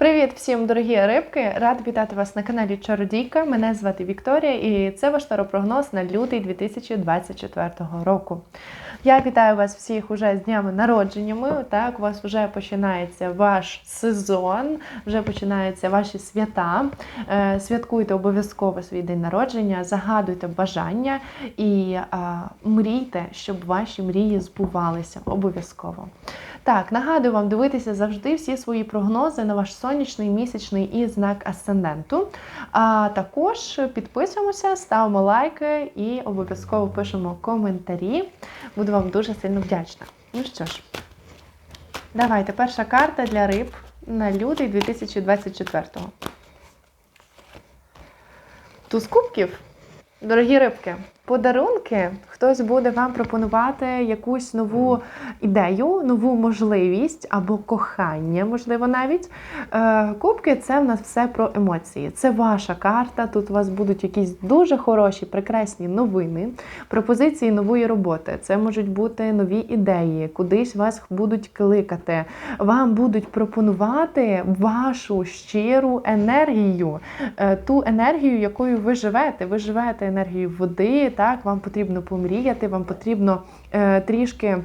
Привіт всім, дорогі рибки! Рад вітати вас на каналі Чародійка. Мене звати Вікторія і це ваш таропрогноз на лютий 2024 року. Я вітаю вас всіх уже з днями народженнями. Так, у вас вже починається ваш сезон, вже починаються ваші свята. Е, Святкуйте обов'язково свій день народження, загадуйте бажання і мрійте, щоб ваші мрії збувалися обов'язково. Так, нагадую вам дивитися завжди всі свої прогнози на ваш сонячний, місячний і знак асценденту. А також підписуємося, ставимо лайки і обов'язково пишемо коментарі. Буду вам дуже сильно вдячна. Ну що ж, давайте перша карта для риб на лютий 2024-го. Туз кубків. Дорогі рибки, подарунки хтось буде вам пропонувати якусь нову ідею, нову можливість або кохання, можливо, навіть. Е, Кубки це в нас все про емоції. Це ваша карта. Тут у вас будуть якісь дуже хороші, прекрасні новини, пропозиції нової роботи. Це можуть бути нові ідеї, кудись вас будуть кликати. Вам будуть пропонувати вашу щиру енергію, е, ту енергію, якою ви живете. Ви живете енергією води, так, вам потрібно помріяти, вам потрібно е, трішки.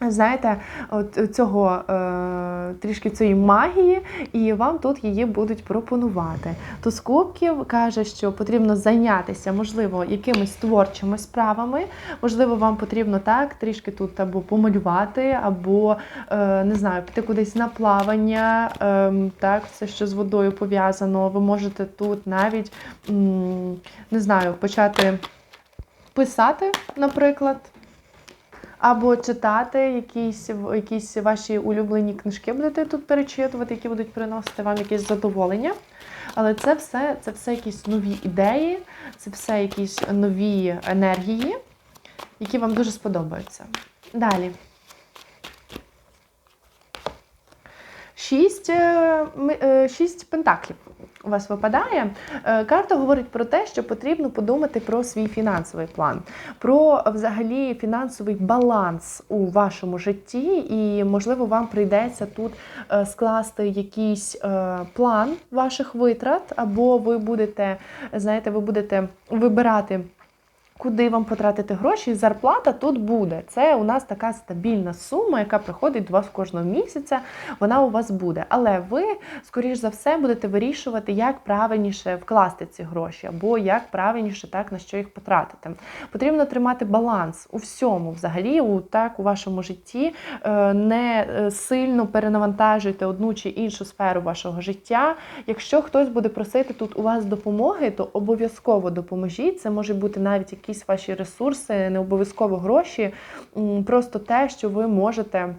Знаєте, от цього е, трішки цієї магії, і вам тут її будуть пропонувати. Туз кубків каже, що потрібно зайнятися, можливо, якимись творчими справами. Можливо, вам потрібно так трішки тут або помалювати, або е, не знаю, піти кудись на плавання, е, так, все, що з водою пов'язано. Ви можете тут навіть не знаю, почати писати, наприклад. Або читати якісь якісь ваші улюблені книжки будете тут перечитувати, які будуть приносити вам якесь задоволення. Але це все це все якісь нові ідеї, це все якісь нові енергії, які вам дуже сподобаються. Далі. Шість, е, е, шість пентаклів у вас випадає. Е, карта говорить про те, що потрібно подумати про свій фінансовий план, про взагалі фінансовий баланс у вашому житті, і, можливо, вам прийдеться тут скласти якийсь план ваших витрат, або ви будете, знаєте, ви будете вибирати. Куди вам потратити гроші, зарплата тут буде. Це у нас така стабільна сума, яка приходить до вас кожного місяця. Вона у вас буде. Але ви, скоріш за все, будете вирішувати, як правильніше вкласти ці гроші, або як правильніше так на що їх потратити. Потрібно тримати баланс у всьому, взагалі, у так у вашому житті. Е, не е, сильно перенавантажуйте одну чи іншу сферу вашого життя. Якщо хтось буде просити тут у вас допомоги, то обов'язково допоможіть. Це може бути навіть якісь ваші ресурси, не обов'язково гроші, просто те, що ви можете.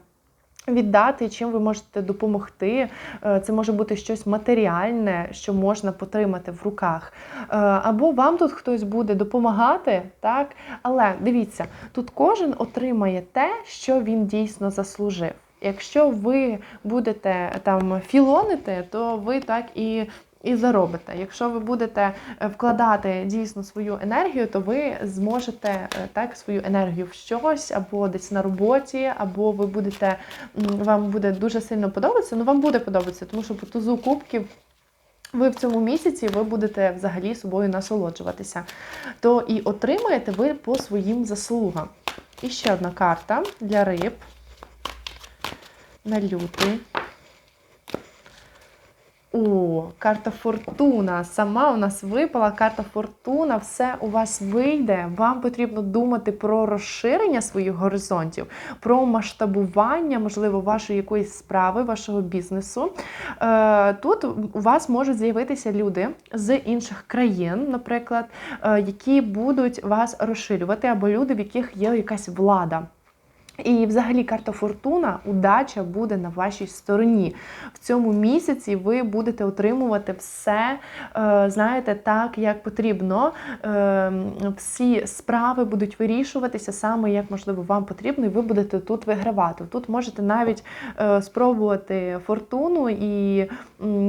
Віддати, чим ви можете допомогти. Е, це може бути щось матеріальне, що можна потримати в руках. Е, або вам тут хтось буде допомагати, так? Але дивіться, тут кожен отримає те, що він дійсно заслужив. Якщо ви будете там філонити, то ви так і і заробите. Якщо ви будете е, вкладати дійсно свою енергію, то ви зможете е, так свою енергію в щось, або десь на роботі, або ви будете, вам буде дуже сильно подобатися. Ну вам буде подобатися, тому що по тузу кубків. Ви в цьому місяці ви будете взагалі собою насолоджуватися, то і отримаєте ви по своїм заслугам. І ще одна карта для риб на лютий. О, карта Фортуна. Сама у нас випала карта Фортуна, все у вас вийде. Вам потрібно думати про розширення своїх горизонтів, про масштабування, можливо, вашої якоїсь справи, вашого бізнесу. Е, тут у вас можуть з'явитися люди з інших країн, наприклад, е, які будуть вас розширювати, або люди, в яких є якась влада. І, взагалі, карта Фортуна, удача буде на вашій стороні. В цьому місяці ви будете отримувати все, е, знаєте, так, як потрібно. Е, всі справи будуть вирішуватися саме як можливо вам потрібно, і ви будете тут вигравати. Тут можете навіть е, спробувати фортуну і,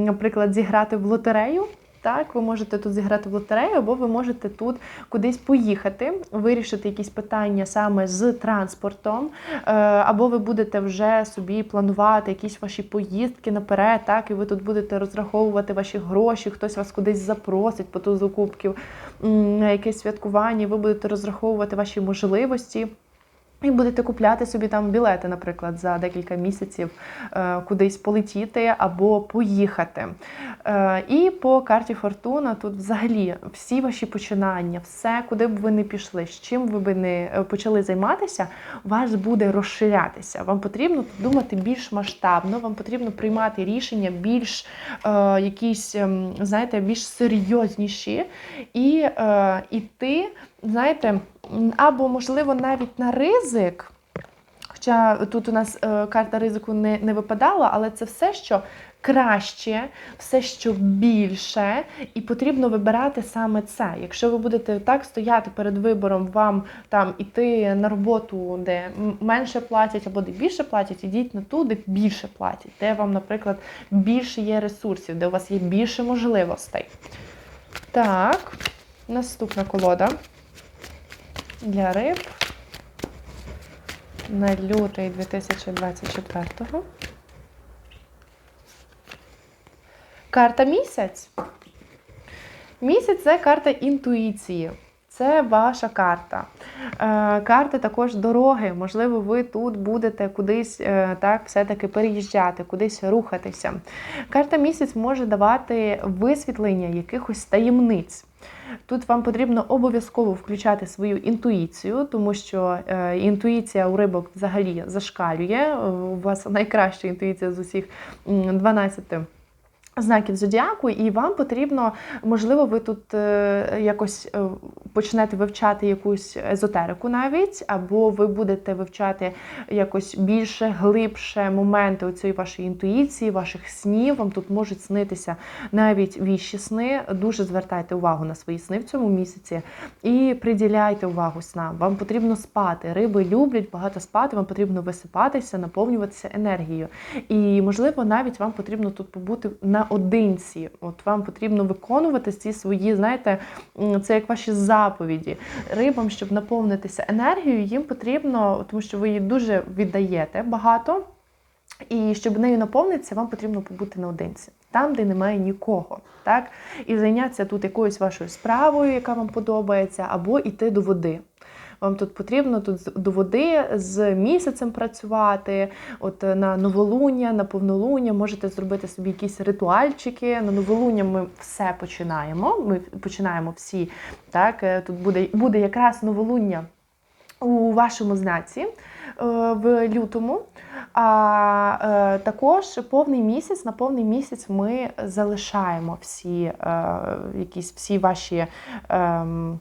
наприклад, зіграти в лотерею Так, ви можете тут зіграти в лотерею, або ви можете тут кудись поїхати, вирішити якісь питання саме з транспортом, е, або ви будете вже собі планувати якісь ваші поїздки наперед, так, і ви тут будете розраховувати ваші гроші, хтось вас кудись запросить по ту закупків якесь святкування, ви будете розраховувати ваші можливості. І будете купляти собі там білети, наприклад, за декілька місяців е, кудись полетіти або поїхати. Е, і по карті Фортуна тут взагалі всі ваші починання, все, куди б ви не пішли, з чим ви б не е, почали займатися, вас буде розширятися. Вам потрібно думати більш масштабно, вам потрібно приймати рішення більш якісь, ем, знаєте, більш серйозніші і іти, знаєте, або можливо навіть на ризик. Хоча тут у нас е, карта ризику не, не випадала, але це все, що краще, все, що більше, і потрібно вибирати саме це. Якщо ви будете так стояти перед вибором, вам там іти на роботу, де менше платять, або де більше платять, ідіть на ту, де більше платять, де вам, наприклад, більше є ресурсів, де у вас є більше можливостей. Так, наступна колода для риб на лютий 2024-го. Карта місяць. Місяць це карта інтуїції. Це ваша карта. Е, карта також дороги. Можливо, ви тут будете кудись е, так все-таки переїжджати, кудись рухатися. Карта місяць може давати висвітлення якихось таємниць. Тут вам потрібно обов'язково включати свою інтуїцію, тому що е, інтуїція у рибок взагалі зашкалює. У вас найкраща інтуїція з усіх м, 12 знаків зодіаку, і вам потрібно, можливо, ви тут е, якось е, почнете вивчати якусь езотерику навіть, або ви будете вивчати якось більше, глибше моменти цієї вашої інтуїції, ваших снів. Вам тут можуть снитися навіть віщі сни. Дуже звертайте увагу на свої сни в цьому місяці і приділяйте увагу снам. Вам потрібно спати. Риби люблять багато спати, вам потрібно висипатися, наповнюватися енергією. І, можливо, навіть вам потрібно тут побути наодинці. От вам потрібно виконувати ці свої, знаєте, це як ваші заповіді. Рибам, щоб наповнитися енергією, їм потрібно, тому що ви її дуже віддаєте багато. І щоб нею наповнитися, вам потрібно побути наодинці, там, де немає нікого. Так? І зайнятися тут якоюсь вашою справою, яка вам подобається, або йти до води. Вам тут потрібно тут до води з місяцем працювати, от е, на новолуння, на повнолуння, можете зробити собі якісь ритуальчики. На новолуння ми все починаємо. Ми починаємо всі. Так? е, Тут буде, буде якраз новолуння у вашому знаці е, в лютому. А також повний місяць, на повний місяць ми залишаємо всі якісь всі ваші. ем,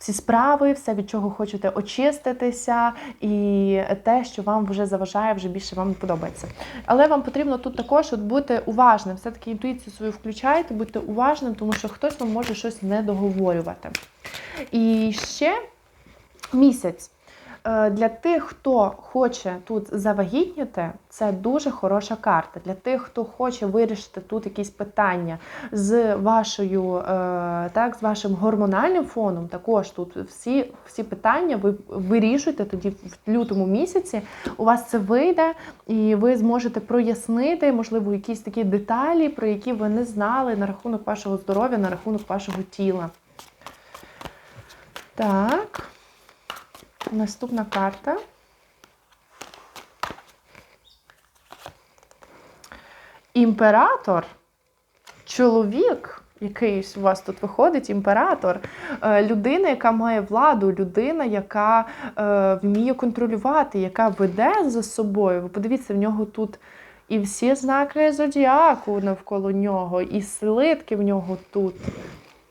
всі справи, все, від чого хочете очиститися, і те, що вам вже заважає, вже більше вам не подобається. Але вам потрібно тут також от бути уважним. Все-таки інтуїцію свою включайте, будьте уважним, тому що хтось вам може щось не договорювати. І ще місяць. Е, Для тих, хто хоче тут завагітніти, це дуже хороша карта. Для тих, хто хоче вирішити тут якісь питання з вашою, е, так, з вашим гормональним фоном, також тут всі, всі питання ви вирішуєте тоді в лютому місяці. У вас це вийде, і ви зможете прояснити, можливо, якісь такі деталі, про які ви не знали на рахунок вашого здоров'я, на рахунок вашого тіла. Так. Наступна карта. Імператор, чоловік, якийсь у вас тут виходить, імператор, е, людина, яка має владу, людина, яка е, вміє контролювати, яка веде за собою. Ви подивіться, в нього тут і всі знаки зодіаку навколо нього, і слитки в нього тут.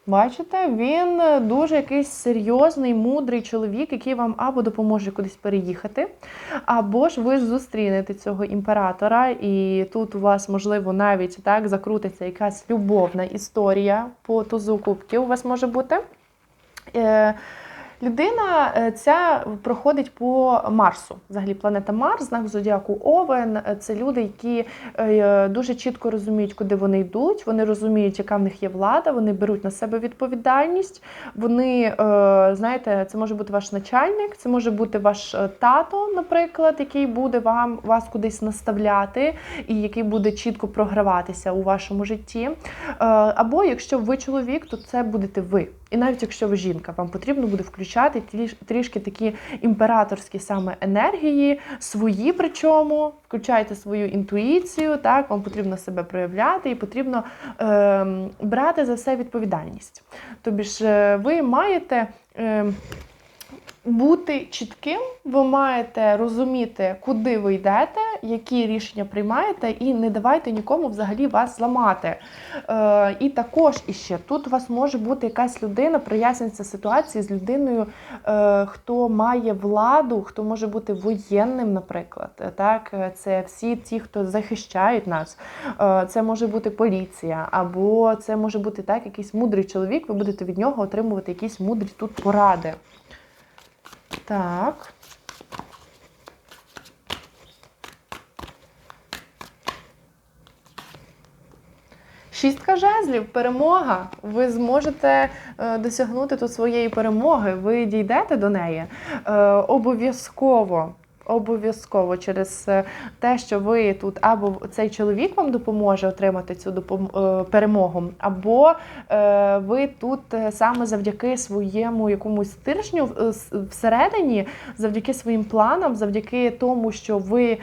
Бачите, він е, дуже якийсь серйозний, мудрий чоловік, який вам або допоможе кудись переїхати, або ж ви зустрінете цього імператора, і тут у вас, можливо, навіть так закрутиться якась любовна історія по тузу кубків у вас може бути. Людина е, ця проходить по Марсу. Взагалі, планета Марс, знак зодіаку Овен. Е, Це люди, які е, дуже чітко розуміють, куди вони йдуть. Вони розуміють, яка в них є влада. Вони беруть на себе відповідальність. Вони, знаєте, це може бути ваш начальник, це може бути ваш тато, наприклад, який буде вам вас кудись наставляти, і який буде чітко програватися у вашому житті. Або якщо ви чоловік, то це будете ви. І навіть якщо ви жінка, вам потрібно буде включати трішки такі імператорські саме енергії, свої причому, включайте свою інтуїцію, так, вам потрібно себе проявляти і потрібно е, брати за все відповідальність. Тобі ж е, ви маєте. ем, бути чітким, ви маєте розуміти, куди ви йдете, які рішення приймаєте, і не давайте нікому взагалі вас зламати. Е, і також іще тут у вас може бути якась людина, прояснюється ситуації з людиною, е, хто має владу, хто може бути воєнним, наприклад. Так, Е, це всі ті, хто захищають нас. Е, це може бути поліція, або це може бути так, якийсь мудрий чоловік. Ви будете від нього отримувати якісь мудрі тут поради. Так. Шістка жезлів, перемога. Ви зможете е, досягнути тут своєї перемоги. Ви дійдете до неї е, обов'язково. Обов'язково через е, те, що ви тут або цей чоловік вам допоможе отримати цю е, перемогу, або е, ви тут саме завдяки своєму якомусь стержню е, всередині, завдяки своїм планам, завдяки тому, що ви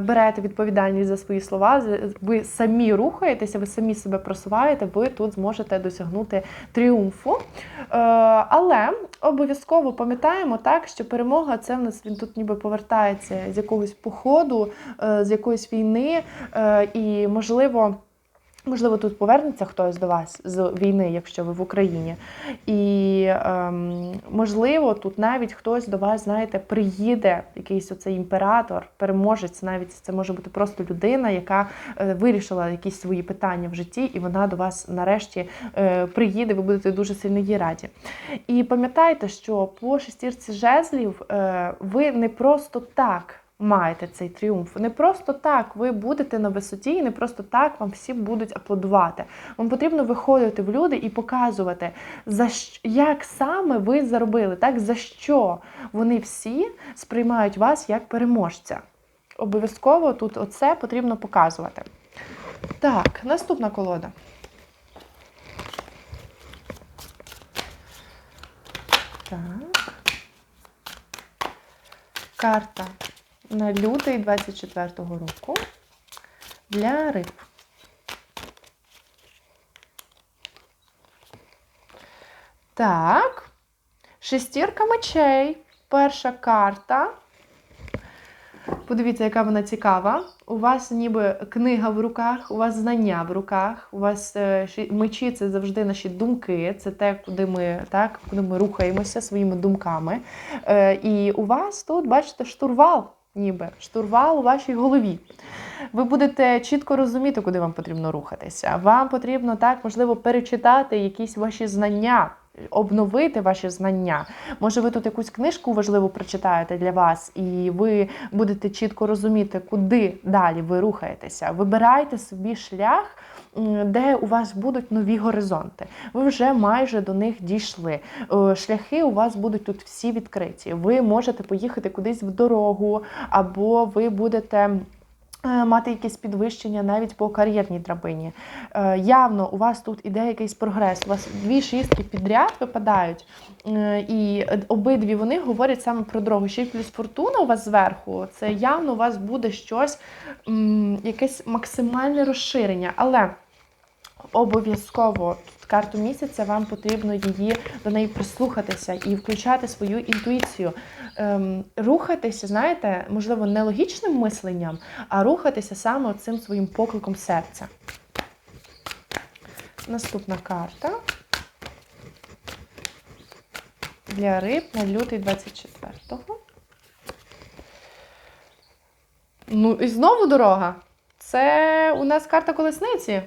берете відповідальність за свої слова, ви самі рухаєтеся, ви самі себе просуваєте, ви тут зможете досягнути тріумфу. Але обов'язково пам'ятаємо так, що перемога це в нас він тут ніби повертається з якогось походу, е, з якоїсь війни, е, і можливо. Можливо, тут повернеться хтось до вас з війни, якщо ви в Україні. І ем, можливо, тут навіть хтось до вас, знаєте, приїде, якийсь оцей імператор, переможець, навіть це може бути просто людина, яка е, вирішила якісь свої питання в житті, і вона до вас нарешті е, приїде, ви будете дуже сильно їй раді. І пам'ятайте, що по шестірці жезлів е, ви не просто так. Маєте цей тріумф. Не просто так ви будете на висоті, і не просто так вам всі будуть аплодувати. Вам потрібно виходити в люди і показувати, за як саме ви заробили, так за що вони всі сприймають вас як переможця. Обов'язково тут оце потрібно показувати. Так, наступна колода. Так. Карта на лютий 24-го року для риб. Так. Шестірка мечей. Перша карта. Подивіться, яка вона цікава. У вас ніби книга в руках, у вас знання в руках, у вас е, мечі це завжди наші думки, це те, куди ми, так, куди ми рухаємося своїми думками. Е, і у вас тут, бачите, штурвал, ніби штурвал у вашій голові. Ви будете чітко розуміти, куди вам потрібно рухатися. Вам потрібно так, можливо, перечитати якісь ваші знання. Обновити ваші знання. Може, ви тут якусь книжку важливу прочитаєте для вас, і ви будете чітко розуміти, куди далі ви рухаєтеся. Вибирайте собі шлях, де у вас будуть нові горизонти. Ви вже майже до них дійшли. Е, Шляхи у вас будуть тут всі відкриті. Ви можете поїхати кудись в дорогу, або ви будете. Е, Мати якесь підвищення навіть по кар'єрній драбині. Е, явно у вас тут іде якийсь прогрес. У вас дві шістки підряд випадають, е, і обидві вони говорять саме про дорогу. Ще й плюс фортуна у вас зверху. Це явно у вас буде щось, якесь максимальне розширення. Але обов'язково карту місяця вам потрібно її до неї прислухатися і включати свою інтуїцію. Ем, рухатися, знаєте, можливо, не логічним мисленням, а рухатися саме цим своїм покликом серця. Наступна карта для риб на лютий 24-го. Ну і знову дорога. Це у нас карта колесниці.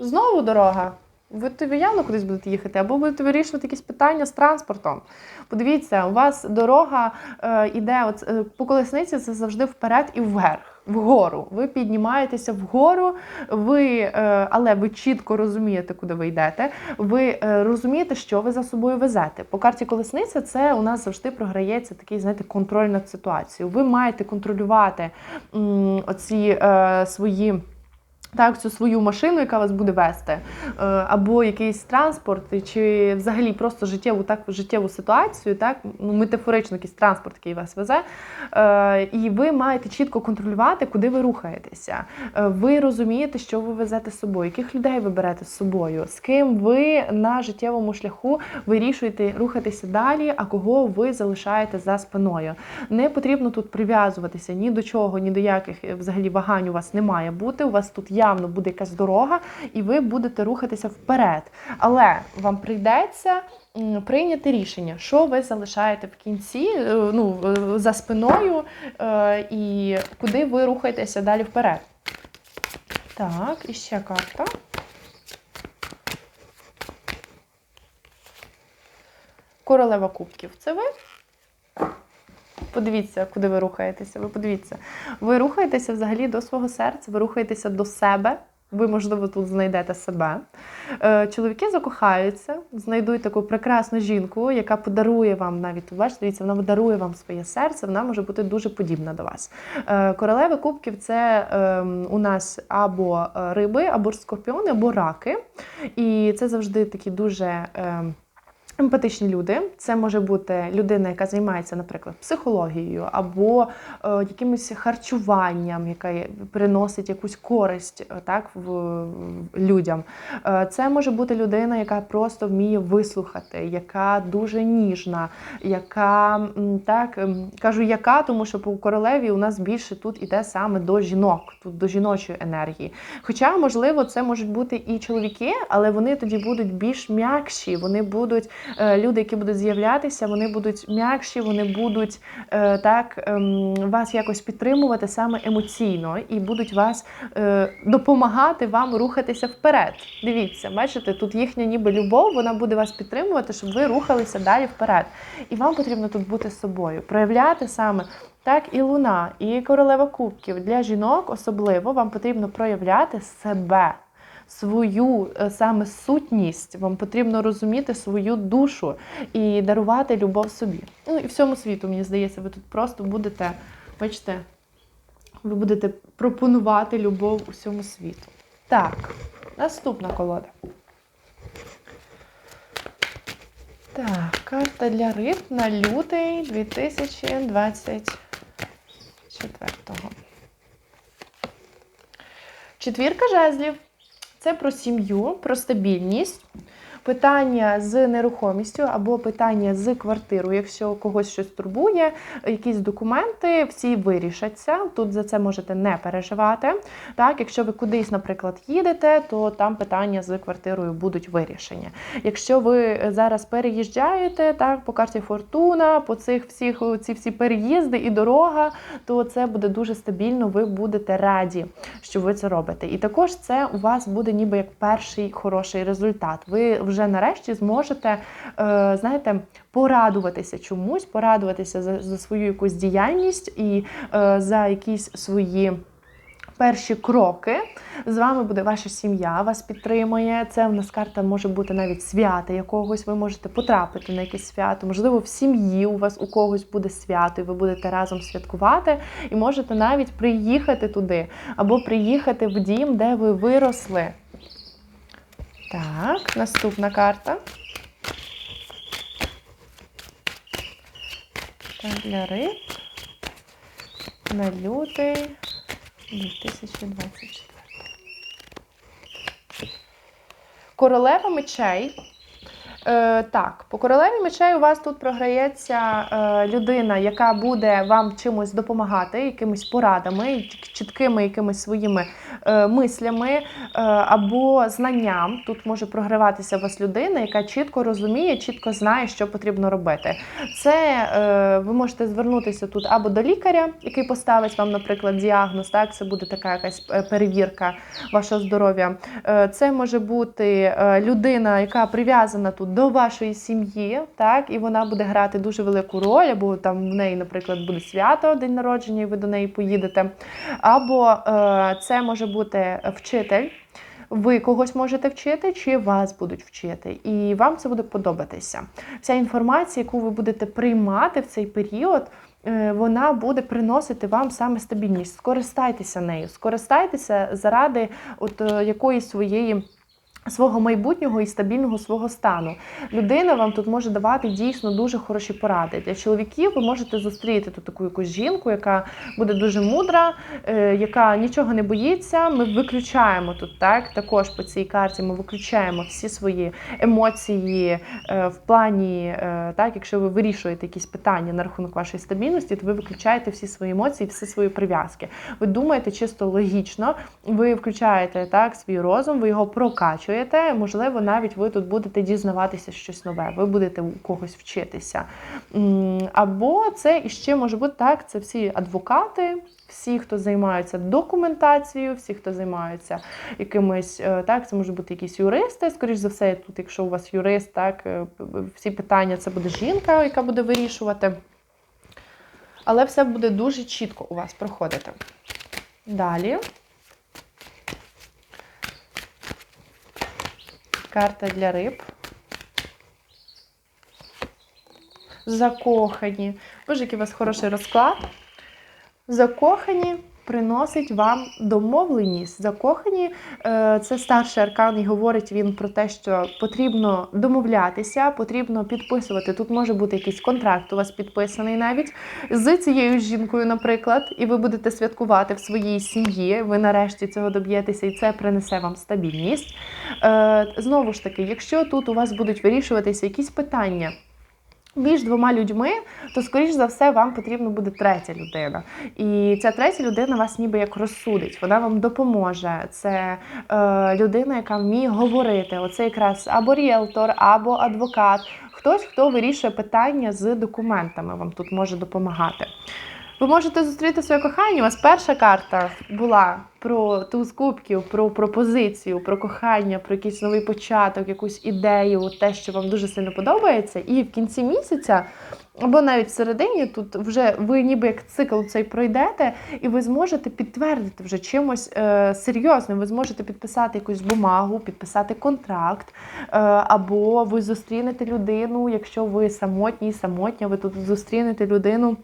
Знову дорога. Ви тобі явно кудись будете їхати, або будете вирішувати якісь питання з транспортом. Подивіться, у вас дорога е, іде от, е, по колесниці, це завжди вперед і вверх, вгору. Ви піднімаєтеся вгору, ви, е, але ви чітко розумієте, куди ви йдете. Ви е, розумієте, що ви за собою везете. По карті колесниця це у нас завжди програється такий, знаєте, контроль над ситуацією. Ви маєте контролювати м, оці е, свої. Так, цю свою машину, яка вас буде вести, е, або якийсь транспорт, чи взагалі просто життєву так життєву ситуацію, так ну метафорично якийсь транспорт, який вас везе, Е, і ви маєте чітко контролювати, куди ви рухаєтеся. Е, Ви розумієте, що ви везете з собою, яких людей ви берете з собою, з ким ви на життєвому шляху вирішуєте рухатися далі, а кого ви залишаєте за спиною. Не потрібно тут прив'язуватися ні до чого, ні до яких взагалі вагань у вас не має бути. У вас тут явно буде якась дорога, і ви будете рухатися вперед. Але вам прийдеться прийняти рішення, що ви залишаєте в кінці, е, ну, е, за спиною, е, і куди ви рухаєтеся далі вперед. Так, і ще карта. Королева кубків. Це ви? Подивіться, куди ви рухаєтеся. Ви подивіться. Ви рухаєтеся взагалі до свого серця, ви рухаєтеся до себе. Ви, можливо, тут знайдете себе. Е, Чоловіки закохаються, знайдуть таку прекрасну жінку, яка подарує вам навіть бачите, дивіться, вона дарує вам своє серце, вона може бути дуже подібна до вас. Е, Королеви кубків це е, у нас або е, риби, або скорпіони, або раки. І це завжди такі дуже. Емпатичні люди, це може бути людина, яка займається, наприклад, психологією або е, якимось харчуванням, яка приносить якусь користь е, так, в, в людям. Е, це може бути людина, яка просто вміє вислухати, яка дуже ніжна, яка так ем, кажу, яка, тому що по королеві у нас більше тут іде саме до жінок, тут до жіночої енергії. Хоча, можливо, це можуть бути і чоловіки, але вони тоді будуть більш м'якші, вони будуть люди, які будуть з'являтися, вони будуть м'якші, вони будуть е, так ем, вас якось підтримувати саме емоційно і будуть вас е, допомагати вам рухатися вперед. Дивіться, бачите, тут їхня ніби любов, вона буде вас підтримувати, щоб ви рухалися далі вперед. І вам потрібно тут бути собою, проявляти саме. Так, і луна, і королева кубків для жінок особливо вам потрібно проявляти себе, свою е, саме сутність. Вам потрібно розуміти свою душу і дарувати любов собі. Ну і всьому світу, мені здається, ви тут просто будете, бачите, ви будете пропонувати любов усьому світу. Так, наступна колода. Так, карта для риб на лютий 2024. Четвірка жезлів. Це про сім'ю, про стабільність, питання з нерухомістю або питання з квартирою. Якщо когось щось турбує, якісь документи, всі вирішаться. Тут за це можете не переживати. Так, якщо ви кудись, наприклад, їдете, то там питання з квартирою будуть вирішені. Якщо ви зараз переїжджаєте, так, по карті Фортуна, по цих всіх ці всі переїзди і дорога, то це буде дуже стабільно. Ви будете раді, що ви це робите. І також це у вас буде ніби як перший хороший результат. Ви вже нарешті зможете, е, знаєте, порадуватися чомусь, порадуватися за, за свою якусь діяльність і е, за якісь свої. Перші кроки з вами буде ваша сім'я, вас підтримує. Це в нас карта може бути навіть свята якогось. Ви можете потрапити на якесь свято. Можливо, в сім'ї у вас у когось буде свято, і ви будете разом святкувати, і можете навіть приїхати туди, або приїхати в дім, де ви виросли. Так, наступна карта. Так, для риб на лютий 2024. Королева мечей. Е, так, по королеві мечей у вас тут програється е, людина, яка буде вам чимось допомагати, якимись порадами, чіткими якимись своїми е, мислями е, або знанням. Тут може програватися у вас людина, яка чітко розуміє, чітко знає, що потрібно робити. Це е, ви можете звернутися тут або до лікаря, який поставить вам, наприклад, діагноз. Так, це буде така якась е, перевірка вашого здоров'я. Е, Це може бути е, людина, яка прив'язана тут до вашої сім'ї, так, і вона буде грати дуже велику роль, або там в неї, наприклад, буде свято, день народження, і ви до неї поїдете. Або е, це може бути вчитель. Ви когось можете вчити, чи вас будуть вчити, і вам це буде подобатися. Вся інформація, яку ви будете приймати в цей період, е, вона буде приносити вам саме стабільність. Скористайтеся нею, скористайтеся заради от е, якоїсь своєї. Свого майбутнього і стабільного свого стану. Людина вам тут може давати дійсно дуже хороші поради. Для чоловіків ви можете зустріти тут таку якусь жінку, яка буде дуже мудра, е, яка нічого не боїться. Ми виключаємо тут так. Також по цій карті ми виключаємо всі свої емоції е, в плані, е, так, якщо ви вирішуєте якісь питання на рахунок вашої стабільності, то ви виключаєте всі свої емоції, всі свої прив'язки. Ви думаєте чисто логічно, ви включаєте так свій розум, ви його прокачуєте. Можливо, навіть ви тут будете дізнаватися щось нове, ви будете у когось вчитися. Або це іще може бути так, це всі адвокати. Всі, хто займаються документацією, всі, хто займаються якимось, е, так, це може бути якісь юристи. Скоріш за все, тут, якщо у вас юрист, так, е, всі питання це буде жінка, яка буде вирішувати. Але все буде дуже чітко у вас проходити. Далі. Карта для риб. Закохані. Боже, який у вас хороший розклад. Закохані приносить вам домовленість. Закохані е, це старший аркан, і говорить він про те, що потрібно домовлятися, потрібно підписувати. Тут може бути якийсь контракт у вас підписаний навіть з цією жінкою, наприклад, і ви будете святкувати в своїй сім'ї. Ви нарешті цього доб'єтеся, і це принесе вам стабільність. Е, знову ж таки, якщо тут у вас будуть вирішуватися якісь питання між двома людьми, то скоріш за все вам потрібно буде третя людина. І ця третя людина вас ніби як розсудить, вона вам допоможе. Це е, людина, яка вміє говорити. Оце якраз або ріелтор, або адвокат. Хтось, хто вирішує питання з документами, вам тут може допомагати. Ви можете зустріти своє кохання. У вас перша карта була про туз кубків, про пропозицію, про кохання, про якийсь новий початок, якусь ідею, те, що вам дуже сильно подобається. І в кінці місяця, або навіть всередині, тут вже ви ніби як цикл цей пройдете, і ви зможете підтвердити вже чимось е, серйозним. Ви зможете підписати якусь бумагу, підписати контракт, е, або ви зустрінете людину, якщо ви самотні, самотня, ви тут зустрінете людину.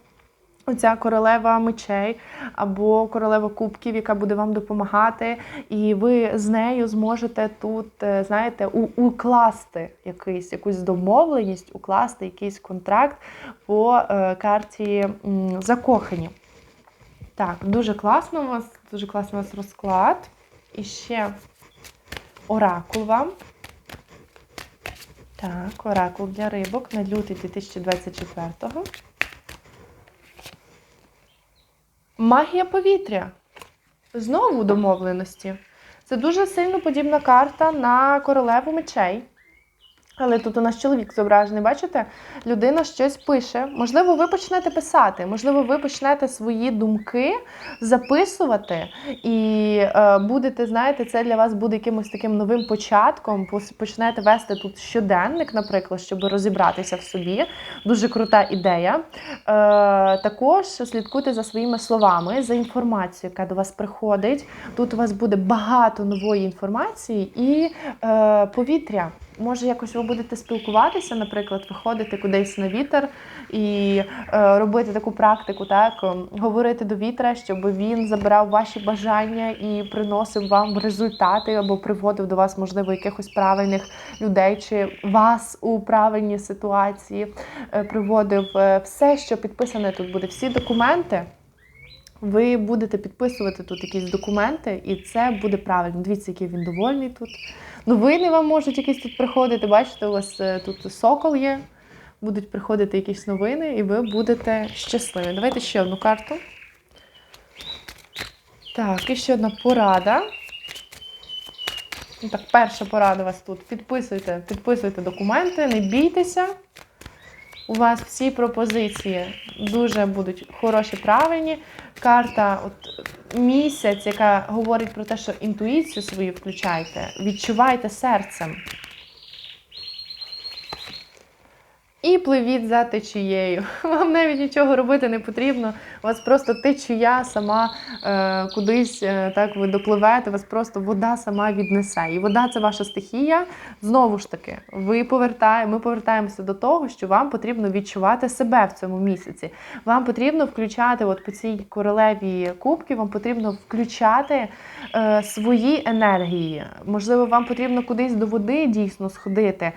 Оця королева мечей або королева кубків, яка буде вам допомагати, і ви з нею зможете тут, е, знаєте, укласти якийсь, якусь домовленість, укласти якийсь контракт по е, карті закохані. Так, дуже класно у вас, дуже класний у вас розклад. І ще оракул вам. Так, оракул для рибок на лютий 2024-го. Магія повітря. Знову домовленості. Це дуже сильно подібна карта на королеву мечей. Але тут у нас чоловік зображений, бачите? Людина щось пише. Можливо, ви почнете писати, можливо, ви почнете свої думки записувати, і е, будете, знаєте, це для вас буде якимось таким новим початком. Почнете вести тут щоденник, наприклад, щоб розібратися в собі. Дуже крута ідея. Е, також слідкуйте за своїми словами, за інформацією, яка до вас приходить. Тут у вас буде багато нової інформації і е, повітря. Може, якось ви будете спілкуватися, наприклад, виходити кудись на вітер і е, робити таку практику, так ем, говорити до вітра, щоб він забирав ваші бажання і приносив вам результати або приводив до вас, можливо, якихось правильних людей чи вас у правильні ситуації, е, приводив Е, все, що підписане тут буде, всі документи. ви будете підписувати тут якісь документи, і це буде правильно. Дивіться, який він довольний тут. Новини вам можуть якісь тут приходити. Бачите, у вас е, тут сокол є. Будуть приходити якісь новини, і ви будете щасливі. Давайте ще одну карту. Так, і ще одна порада. Так, перша порада у вас тут. Підписуйте, підписуйте документи, не бійтеся. У вас всі пропозиції дуже будуть хороші, правильні. Карта от, місяць, яка говорить про те, що інтуїцію свою включайте, відчувайте серцем. І пливіть за течією. Вам навіть нічого робити не потрібно. У вас просто течія сама е, кудись е, так ви допливете, вас просто вода сама віднесе. І вода це ваша стихія. Знову ж таки, ви повертає, ми повертаємося до того, що вам потрібно відчувати себе в цьому місяці. Вам потрібно включати, от по цій королеві кубки, вам потрібно включати е, свої енергії. Можливо, вам потрібно кудись до води дійсно сходити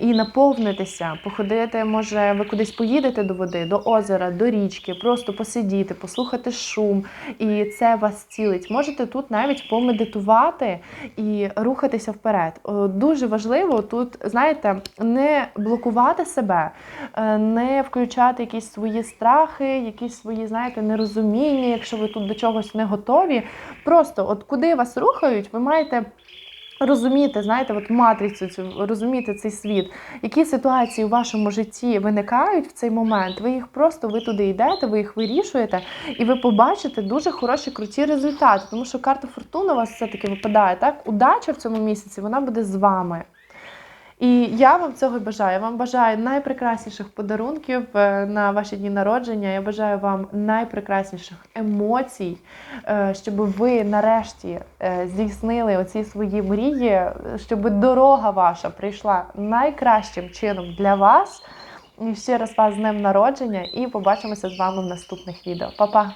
і наповнитися, походити. Може, ви кудись поїдете до води, до озера, до річки, просто посидіти, послухати шум, і це вас цілить. Можете тут навіть помедитувати і рухатися вперед. Дуже важливо тут, знаєте, не блокувати себе, е, не включати якісь свої страхи, якісь свої, знаєте, нерозуміння, якщо ви тут до чогось не готові. Просто от куди вас рухають, ви маєте. Розуміти, знаєте, от матрицю цю розуміти цей світ, які ситуації у вашому житті виникають в цей момент. Ви їх просто ви туди йдете, ви їх вирішуєте, і ви побачите дуже хороші круті результати. Тому що карта фортуна у вас все-таки випадає. Так, удача в цьому місяці вона буде з вами. І я вам цього бажаю. Вам бажаю найпрекрасніших подарунків е, на ваші дні народження. Я бажаю вам найпрекрасніших емоцій, е, щоб ви нарешті е, здійснили оці свої мрії, щоб дорога ваша прийшла найкращим чином для вас. І ще раз вас з днем народження і побачимося з вами в наступних відео. Па-па!